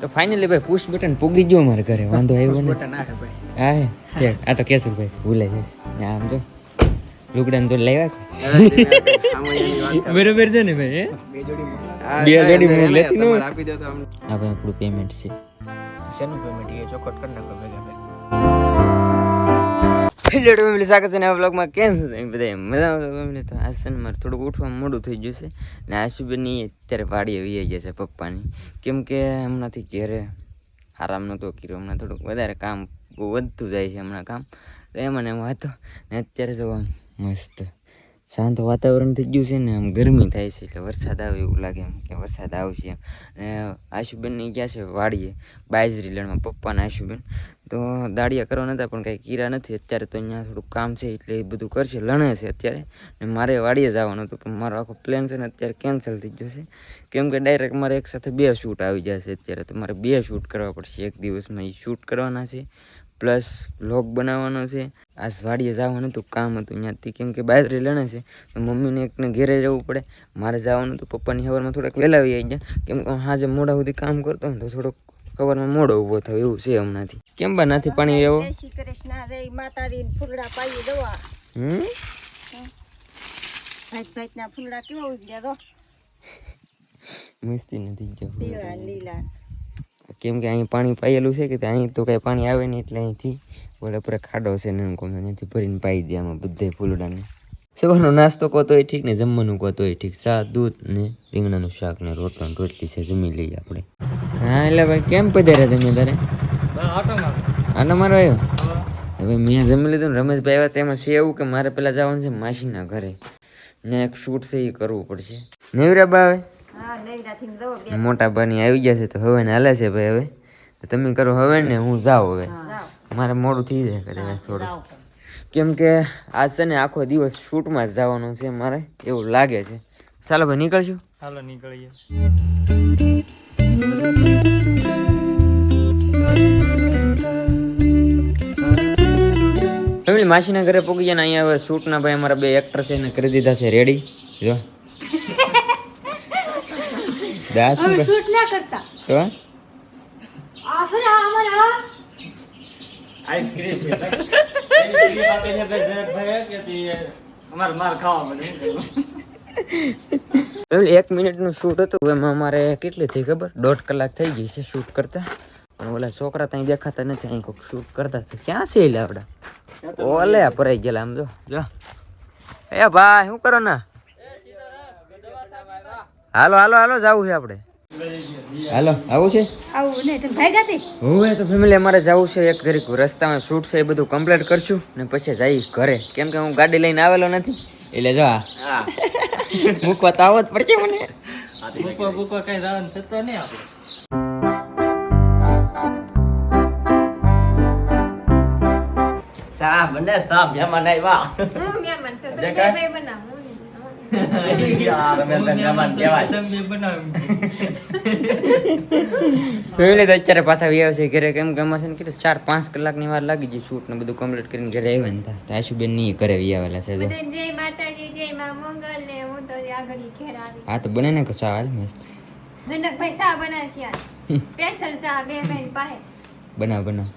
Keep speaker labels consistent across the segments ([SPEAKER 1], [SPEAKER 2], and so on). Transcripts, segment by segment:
[SPEAKER 1] તો ફાઇનલી ભાઈ push button પૂગી ગયો મારે ઘરે વાંધો આવ્યો ને હા હે, આ તો કેશુરભાઈ ભૂલાઈ જશે આમ જો લુગડાને તો લેવા
[SPEAKER 2] હવે તમે આપણે સામૈયાની વાત કરો.
[SPEAKER 1] બરોબર છે ને ભાઈ
[SPEAKER 2] બે જોડી
[SPEAKER 1] લેતી નો
[SPEAKER 2] આપી દો તો.
[SPEAKER 1] આ ભાઈ આપણું પેમેન્ટ છે.
[SPEAKER 2] શેનું પેમેન્ટ એ ચોખટ કરી નાખો ભેગા
[SPEAKER 1] હેલો ફેમિલી કેમ છો? તમે બધા મજામાં ફેમિલી થોડુંક ઉઠવામાં મોડું થઈ ગયું છે. ને આશુબેનની અત્યારે વાડીએ વી ગયા છે પપ્પાની. કેમ હમણાંથી ઘેરે આરામ નહોતો કર્યો. હમણાં થોડુંક વધારે કામ વધતું જાય છે હમણાં કામ. તો એમાં ને એમાં હતો ને અત્યારે જોવા મસ્ત. શાંત વાતાવરણ થઈ ગયું છે ને આમ ગરમી થાય છે એટલે વરસાદ આવે એવું લાગે એમ કે વરસાદ આવશે એમ. અને આશુબેનની ગયા છે વાડીએ બાયજરી લેણમાં, પપ્પાના આશુબેન. તો દાડિયા કરવા નતા પણ કાંઈ કીરા નથી. અત્યારે તો અહીંયા થોડુંક કામ છે એટલે એ બધું કરશે, લણે છે અત્યારે. ને મારે વાડીએ જવાનું હતું, પણ મારો આખો પ્લાન છે ને અત્યારે કેન્સલ થઈ જશે કેમ કે ડાયરેક્ટ મારે એક સાથે બે શૂટ આવી જશે અત્યારે. તો મારે બે શૂટ કરવા પડશે. એક દિવસમાં એ શૂટ કરવાના છે. પ્લસ વ્લોગ બનાવવાનો છે. આ વાડીએ જવાનું હતું કામ હતું. ત્યાંથી કેમ કે બાજરી લણે છે. તો મમ્મીને એકને ઘેરે જવું પડે. મારે જવાનું હતું પપ્પાની ખબરમાં થોડાક વહેલા આવી ગયા. કેમ કે હાજે મોડા સુધી કામ કરતો ને તો થોડોક ખબરમાં મોડો ઊભો થયો એવું છે હમણાંથી. કેમ બા નથી પાણી એવો હમ?
[SPEAKER 3] ભાતના ફૂલડા કેવા ઉગ્યા તો?
[SPEAKER 1] મસ્તી નથી જો
[SPEAKER 3] લીલા લીલા.
[SPEAKER 1] કેમ કે અહીં પાણી પાયેલું છે કે અહીં તો કાંઈ પાણી આવે નહીં એટલે અહીંથી ઓલા પર ખાડો છે ને એમ કહું અહીંથી ભરીને પાઈ દે આમાં બધે ફૂલડાને. સવારનો નાસ્તો કહો તોય ઠીક ને જમવાનું કહો તોય ઠીક. ચા દૂધ ને રીંગણાનું શાક ને રોટલો રોટલી છે જમી લઈએ આપણે. હા એટલે ભાઈ કેમ પધાર્યા તમે તારે આનો મારો. આવ્યો? હવે મેં જમી લીધું ને રમેશભાઈ આવ્યા તેમાં છે એવું કે મારે પેલા જવાનું છે માસીના ઘરે. ને એક શૂટ છે એ કરવું પડશે. નેવરા બા
[SPEAKER 3] બે
[SPEAKER 1] મોટા ભાની આવી ગયા છે તો હવે ને હાલે છે ભાઈ હવે. તમે કરો હવે ને હું જાઉં હવે. મારે મોડું થઈ જાય કરે થોડું કેમ કે આજ છે ને આખો દિવસ શૂટમાં જ જવાનું છે મારે એવું લાગે છે. ચાલો ભાઈ નીકળશું
[SPEAKER 2] ચાલો નીકળીએ.
[SPEAKER 1] માસીના ઘરે પહોંચી જાય ને અહીંયા હવે શૂટના ભાઈ અમારા બે એક્ટર છે એને કરી દીધા છે રેડી જો. શું કર-
[SPEAKER 3] શૂટ ના કરતા.
[SPEAKER 1] તો
[SPEAKER 3] આ અમારા
[SPEAKER 2] આઈસ્ક્રીમ અમારે માર ખાવા
[SPEAKER 1] એક મિનિટનું શૂટ હતું. એમાં અમારે કેટલી થઈ ખબર? દોઢ કલાક થઈ ગઈ છે શૂટ કરતા. પણ ઓલા છોકરા ત્યાં દેખાતા નથી. અહીં કોઈક શૂટ કરતા ક્યાં છે એટલે આપડા? ઓલે પરાઈ ગયેલા આમ જો. જો. એ ભાઈ શું કરો ના? હાલો હાલો હાલો જવું છે આપણે. હાલો આવું છે?
[SPEAKER 3] આવું નહીં તમે ભાઈ ગાતી?
[SPEAKER 1] હવે તો ફેમિલી અમારે જવું છે એક જરીક રસ્તામાં શૂટ છે એ બધું કમ્પ્લીટ કરશું ને પછી જઈ ઘરે. કેમ કે હું ગાડી લઈને આવેલો નથી. એટલે જો આ.
[SPEAKER 2] હા.
[SPEAKER 1] મૂકવા તો આવો જ પડશે મને.
[SPEAKER 2] મૂકવા મૂકવા કઈ જવાનું થતો નહીં આપણે. સા બને સા મહેમાન આવ્યા.
[SPEAKER 3] હું મહેમાન
[SPEAKER 1] અત્યારે પાછા વ્યાવ છે ઘરે કેમ કે અમારે છે ને કેટલું ચાર પાંચ કલાકની વાર લાગી ગઈ શૂટ ને બધું કમ્પ્લીટ કરીને ઘરે આવ્યા ને ત્યાં આશુબેનની ઘરે વ્યાવેલા છે જો
[SPEAKER 3] જય માતાજી જય માં મંગલ ને હું તો આગળ ઘેર આવી
[SPEAKER 1] હા તો બને ને કે ચા હાલ મસ્ત
[SPEAKER 3] ગંડકભાઈ શા બનાવશે યાર સ્પેશિયલ શા બે બેન પાસે
[SPEAKER 1] બનાવ બનાવ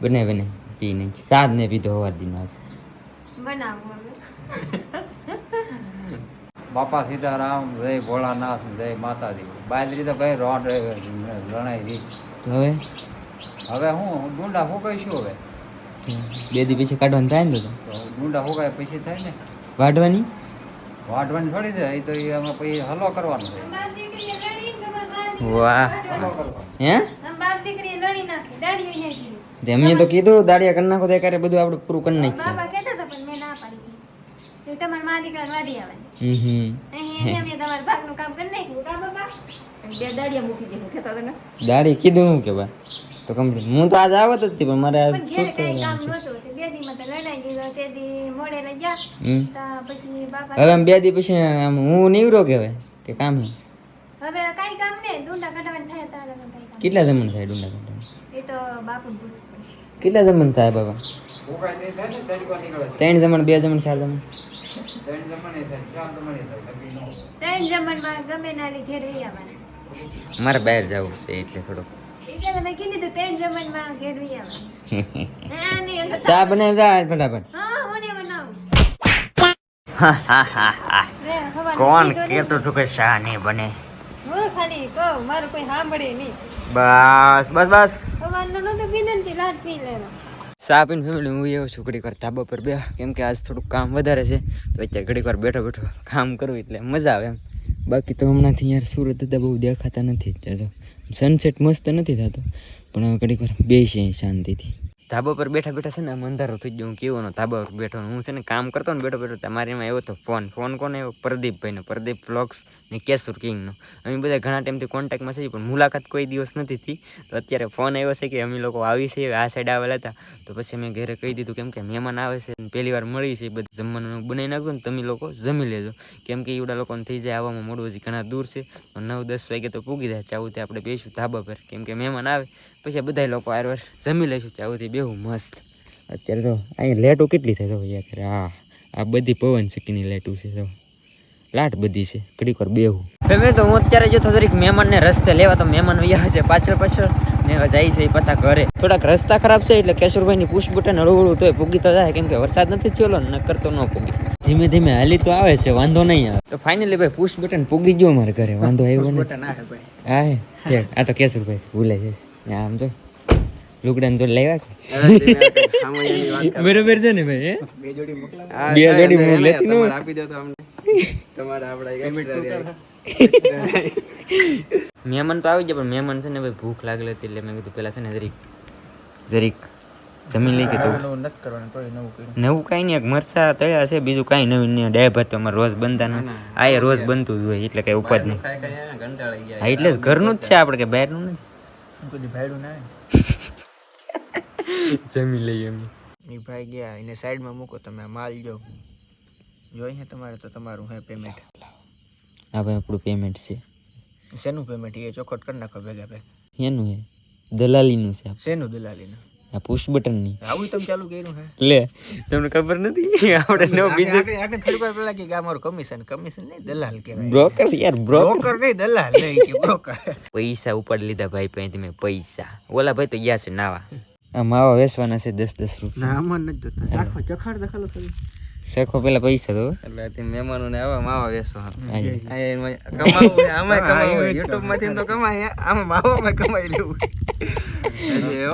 [SPEAKER 1] બને બને પી નહીં સાદ ને પીધો હવાર દિન આજ
[SPEAKER 3] બનાવું હવે
[SPEAKER 4] બાપા સીતારામ જય ભોળાનાથ જય માતાજી. બાજરી તો ભાઈ રોડ લણાઈ રી
[SPEAKER 1] તો હવે?
[SPEAKER 4] હવે હું ડુંડા ફૂકાઈશું હવે.
[SPEAKER 1] બે દી પછી કાઢવાનું થાય ને તો?
[SPEAKER 4] તો ડુંડા ફૂકાય પછી થાય ને?
[SPEAKER 1] વાઢવાની?
[SPEAKER 4] વાઢવાની થોડી છે એ તો એ આમાં પછી હલવો કરવાનો છે.
[SPEAKER 3] બાપ દીકરીએ લડી તમાર
[SPEAKER 1] વાહ.
[SPEAKER 4] હલવો કરવાનો.
[SPEAKER 1] હે?
[SPEAKER 3] આમ બાપ દીકરીએ લડી નાખી દાડીઓ નહીં કીધું
[SPEAKER 1] તે એમને તો કીધું દાડિયા કરી નાખો તો એકારે બધું આપણે પૂરું કરી નાખ્યું
[SPEAKER 3] બાપા કહેતા હતા પણ મેં ના પાડી દીધી તમારા મા દીકરાને વાડી આવવાની.
[SPEAKER 1] હમ. હમ
[SPEAKER 3] એને અમે તમારા ભાગનું કામ કરી નાખ્યું કા બાપા? બે દાડિયા મૂકી દીધું કહેતા હતા
[SPEAKER 1] દાડી કીધું હું કે બા તો કમ્પ્લીટ હું તો આજ આવત જ હતી પણ મારે આજ
[SPEAKER 3] પણ ઘેરે કઈ કામ નહોતું તે બે દીમાં તો લડાઈ ગયો તે દી મોડે રહી ગયા પછી બાપા
[SPEAKER 1] હવે આમ બે દી પછી આમ હું નીવરો કહેવાય કે કામ હે?
[SPEAKER 3] હવે કાંઈ કામ ને ડુંડા કાઢવાની થાય તારે તો
[SPEAKER 1] કેટલા જમણ થાય ડુંડા કાઢવા
[SPEAKER 3] એ તો બાપુ પૂછ
[SPEAKER 1] કેટલા જમણ થાય બાબા
[SPEAKER 4] ફૂકાય નહીં થાય ને તડકો નીકળે.
[SPEAKER 1] ત્રણ જમણ બે જમણ ચાર જમણ?
[SPEAKER 4] ત્રણ જમણે થાય ચાર જમણે થાય નક્કી ન
[SPEAKER 3] ત્રણ જમણમાં ગમે નાની ઘેર વહી આવવાની.
[SPEAKER 1] મારે બહાર જવું છે એટલે
[SPEAKER 3] અંકલ,
[SPEAKER 1] ચા બનાવી જા ફટાફટ.
[SPEAKER 3] હા, હું નહીં બનાવું. લે, હવારે
[SPEAKER 1] કોણ કેતો છું કે ચા નહીં બને?
[SPEAKER 3] હું ખાલી કહું, મારું કોઈ સાંભળે નહીં.
[SPEAKER 1] બસ બસ બસ.
[SPEAKER 3] સવારનો નહોતો પીધો ને તે લાટ પી લેવાનો.
[SPEAKER 1] ચા પીને ફેમિલી હું એવો છું, ઘડીક વાર ધાબા પર બે કેમ કે આજ થોડુંક કામ વધારે છે, તો અત્યારે ઘડીક વાર બેઠો બેઠો કામ કરવું એટલે મજા આવે એમ. બાકી તો હમણાંથી યાર સુરત હતા બહુ દેખાતા નથી જ સનસેટ મસ્ત નથી થતો, પણ હવે ઘડીક વાર બેસીએ શાંતિથી. ધાબા પર બેઠા બેઠા છે ને અંધારો થઈ ગયો. હું કેવો ધાબા પર બેઠો હું છે ને કામ કરતો ને બેઠો બેઠો તમારે એમાં એવો તો ફોન ફોન કોને એવો? પ્રદીપભાઈનો. પ્રદીપ વ્લોગ્સ ને કેસુર કિંગનો. અમે બધા ઘણા ટાઈમથી કોન્ટેક્ટમાં છે પણ મુલાકાત કોઈ દિવસ નથી થઈ. તો અત્યારે ફોન આવ્યો છે કે અમે લોકો આવી છે આ સાઈડ આવેલા હતા તો પછી અમે ઘરે કહી દીધું કેમ કે મહેમાન આવે છે પહેલી વાર મળી છે બધું જમવાનું બનાવી નાખજો ને તમે લોકો જમી લેજો. કેમ કે એવડા લોકોને થઈ જાય, આવવામાં મોડું હજી ઘણા દૂર છે. નવ દસ વાગે તો પૂગી જાય ચાવુથી આપણે બેસું ધાબા પર. કેમ કે મહેમાન આવે પછી બધા લોકો આરવાર જમી લઈશું ચાવથી બેહું મસ્ત. અત્યારે તો અહીંયા લેટું કેટલી થાય તો યાર. હા આ બધી પવન ચક્કીની લેટું છે તો. લાટ બધી છે. ઘડીક વાર બેહું. ફેમિલી તો હું અત્યારે જો થોડીક મહેમાનને રસ્તે લેવા તો મહેમાન વયા છે પાછળ પાછળ. ને જાય છે પાછા ઘરે. થોડાક રસ્તા ખરાબ છે એટલે કેશુરભાઈની પુશ બટન હળવું તો તોય પૂગી તો જાય. કેમ કે વરસાદ નથી થયેલો ને કરતો ન પૂગી. ધીમે ધીમે હાલી તો આવે છે વાંધો નહીં આવે. તો ફાઇનલી ભાઈ પુશ બટન પૂગી ગયો મારે ઘરે. વાંધો આવ્યો ને હા હે. ઠીક. આ તો કેશુરભાઈ ભૂલે છે. આમ તો લુગડાને તો લેવા કે બરોબર છે ને ભાઈ હે? બે જોડી હું લેતી ન હોય. મહેમાન તો આવી ગયા પણ મહેમાન છે ને ભાઈ ભૂખ લાગેલી હતી એટલે મેં કીધું પેલા છે ને જરીક જરીક જમીન લઈ કે તો. નવું કાંઈ નહીં એક મરસા તળ્યા છે બીજું કાંઈ નવું નહીં. ડાય ભાત તો અમારે રોજ બનતા ને આ રોજ બનતું જ હોય એટલે કઈ ઉપાદ નહીં. હા એટલે ઘરનું જ છે આપણે કે બહારનું નહીં જમી લઈએ અમે.
[SPEAKER 5] એ ભાઈ ગયા એને સાઈડમાં મૂકો તમે માલ જો જોઈ છે તમારે તો તમારું હે પેમેન્ટ
[SPEAKER 1] આ ભાઈ આપણું પેમેન્ટ છે.
[SPEAKER 5] શેનું પેમેન્ટ એ ચોખટ કરી નાખો ભેગા ભેગા.
[SPEAKER 1] એનું હે? દલાલીનું છે
[SPEAKER 5] શેનું દલાલીનું?
[SPEAKER 1] આ પુશ બટનની
[SPEAKER 5] આવું તમે ચાલુ કર્યું હે.
[SPEAKER 1] લે તમને ખબર નથી? આપણે નો બીજો
[SPEAKER 5] આને થોડી વાર પેલા કે આ કમિશન કમિશન નહીં દલાલ કહેવાય.
[SPEAKER 1] બ્રોકર યાર બ્રોકર
[SPEAKER 5] નહીં દલાલ નહીં કે બ્રોકર
[SPEAKER 1] પૈસા ઉપર લીધા ભાઈ પાસેથી મેં પૈસા. ઓલા ભાઈ તો ગયા છે નાવા. આ માવા વેચવાના છે દસ દસ રૂપિયા.
[SPEAKER 5] ના આમાં નથી જોતા. ચાખો ચખાડ દખાલો તમે
[SPEAKER 1] શેખો પેલા પૈસા તો.
[SPEAKER 2] એટલે તે મહેમાનોને આવા માવા વેસવા. કમાવું આમાં કમાવું યુટ્યુબમાંથી તો કમાય
[SPEAKER 5] આમાં માવામાં કમાઈ લેવું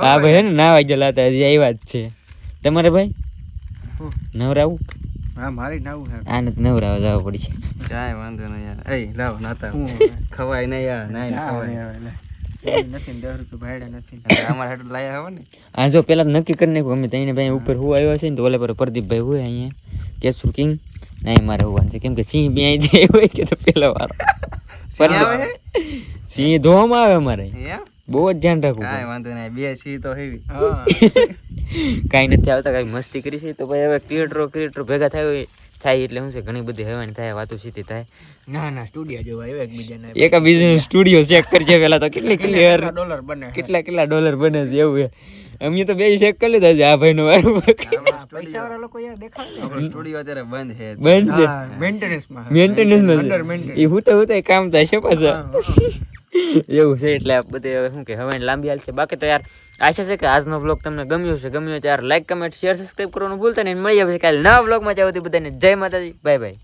[SPEAKER 1] આ ભાઈ હે ને ના ગયેલા લાતા હજી આવ્યા જ છે. તમારે ભાઈ? નવરાવું?
[SPEAKER 5] હા મારી નાવું હે
[SPEAKER 1] આને તો નવરાવા જવા પડશે.
[SPEAKER 2] કાંઈ વાંધો નહીં યાર. એય લાવ નાતા. ખવાય નહીં યાર નાઈ ખવાય.
[SPEAKER 5] નથી ને દસ રૂપિયા નથી.
[SPEAKER 2] એટલે અમારા હાટું લાયા ને.
[SPEAKER 1] આ જો પેલા નક્કી કરી નાખ્યું અમે તઈને ભાઈ ઉપર હું આવ્યો છે ને તો ઓલે પર પ્રદીપભાઈ હોય અહીંયા. કેશુર કિંગ નહીં મારે હોવાનું છે. કેમ કે સિંહ બે જાય હોય કે તો પેલા વારો.
[SPEAKER 2] સિંહ
[SPEAKER 1] ધોવામાં આવે
[SPEAKER 2] મારે
[SPEAKER 1] બહુ જ ધ્યાન રાખવું
[SPEAKER 2] કાંઈ વાંધો નહીં. બે સિંહ તો હેવી.
[SPEAKER 1] કાંઈ નથી આવતા કાંઈ મસ્તી કરી છે. તો ભાઈ હવે ક્રિએટરો ક્રિએટરો ભેગા થાય હોય થાય એટલે શું છે? ઘણી બધી હેવાની થાય વાતો સીધી થાય.
[SPEAKER 5] ના ના સ્ટુડિયો જોવા આવ્યો એકબીજાને
[SPEAKER 1] એક બીજાનો સ્ટુડિયો ચેક કરજે પેલા તો. કેટલી કેટલી
[SPEAKER 5] ડોલર બને?
[SPEAKER 1] કેટલા કેટલા ડોલર બને છે એવું અમે તો બે ચેક કરી લીધા છે આ ભાઈ નો
[SPEAKER 5] પૈસા વાળા લોકો યાર દેખાડે ને
[SPEAKER 2] અત્યારે બંધ છે.
[SPEAKER 1] બંધ છે. મેન્ટેનન્સમાં.
[SPEAKER 5] મેન્ટેનન્સમાં
[SPEAKER 1] એ હું તો હું કામ થાય છે પાછા. એવું છે એટલે બધે હવે શું કે હવે લાંબી હાલ છે. બાકી તો યાર આશા છે કે આજનો બ્લોગ તમને ગમ્યો છે ગમ્યો ત્યારે લાઈક કમેન્ટ શેર સબસ્ક્રાઈબ કરવાનું ભૂલતા નહીં. મળી પછી કાલે નવા બ્લોગમાં જાવ બધાને જય માતાજી. Bye bye